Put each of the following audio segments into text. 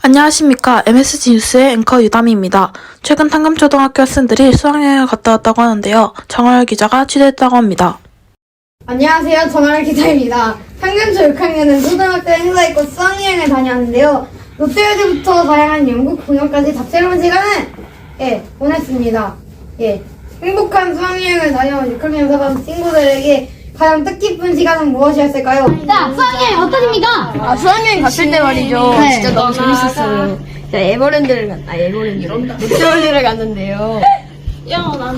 안녕하십니까. MSG 뉴스의 앵커 유담입니다. 최근 탄감초등학교 학생들이 수학여행을 갔다 왔다고 하는데요. 정월 기자가 취재했다고 합니다. 안녕하세요. 전화를 기자입니다. 상경초 6학년은 초등학교 행사에 곧 수학여행을 다녀왔는데요. 롯데월드부터 다양한 영국 공연까지 다채로운 시간을 예, 보냈습니다. 예, 행복한 수학여행을 다녀온 6학년 사반 친구들에게 가장 뜻깊은 시간은 무엇이었을까요? 자, 수학여행 어떠십니까? 아, 수학여행 갔을 때 말이죠. 네. 진짜 너무 재밌었어요. 제가 에버랜드를 갔, 아, 에버랜드. 롯데월드를 갔는데요.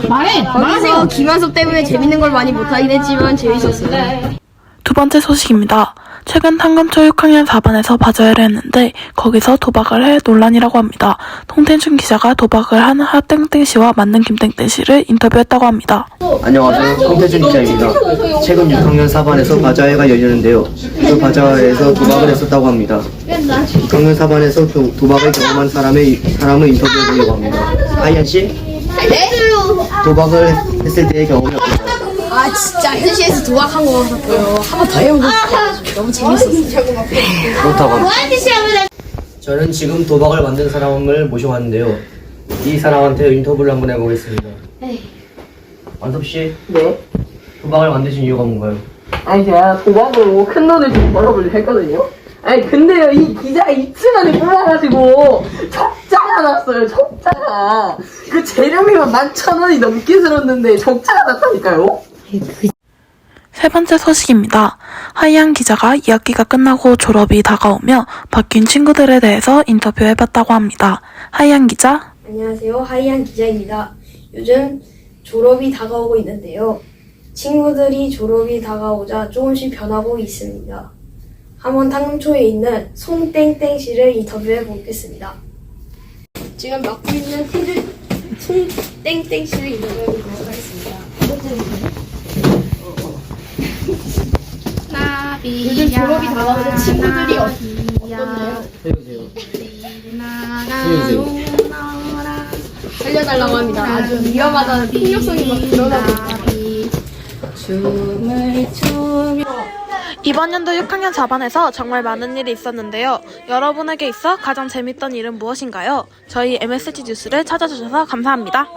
말해! 거기서 말하세요! 김한섭 때문에 재밌는 걸 많이 못하긴 했지만 재밌었어요. 두 번째 소식입니다. 최근 탄감초 6학년 4반에서 바자회를 했는데 거기서 도박을 해 논란이라고 합니다. 통텐춘 기자가 도박을 한 하땡땡 씨와 만능 김땡땡 씨를 인터뷰했다고 합니다. 안녕하세요. 송태준 기자입니다. 최근 6학년 4반에서 바자회가 열리는데요. 그 바자회에서 도박을 했었다고 합니다. 6학년 4반에서 도, 도박을 경험한 사람의, 사람을 인터뷰해 보려고 합니다. 하이안 씨? 도박을 했을 때의 경험이 어떠세요? 아, 진짜 1시에서 도박한 거 같고요. 한 번 더 해보고 싶어요. 너무 재밌었어요. 그렇다고 합니다. 저는 지금 도박을 만든 사람을 모셔왔는데요. 이 사람한테 인터뷰를 한번 해보겠습니다. 완섭 씨? 네. 도박을 만드신 이유가 뭔가요? 아니 제가 도박으로 큰 돈을 좀 벌어보려 했거든요. 아니 근데요 이 기자가 이틀 만에 뽑아가지고 적자가 났어요 적자가 그 재료비만 11,000원이 넘게 들었는데 적자가 났다니까요 세 번째 소식입니다. 하이안 기자가 2학기가 끝나고 졸업이 다가오며 바뀐 친구들에 대해서 인터뷰해봤다고 합니다. 하이안 기자, 안녕하세요. 하이안 기자입니다. 요즘 졸업이 다가오고 있는데요. 친구들이 졸업이 다가오자 조금씩 변하고 있습니다. 한번 탕초에 있는 송땡땡 씨를 인터뷰해 보겠습니다. 지금 맡고 있는 팀을 송땡땡 씨를 인터뷰해 보도록 하겠습니다. 요즘 졸업이 다가오는 친구들이 어- 어떻나요? 해주세요. 해주세요. 살려달라고 합니다. 아주 위험하다는 폭력성이 막 드러나고 이번 연도 6학년 4반에서 정말 많은 일이 있었는데요. 여러분에게 있어 가장 재밌던 일은 무엇인가요? 저희 MSG 뉴스를 찾아주셔서 감사합니다.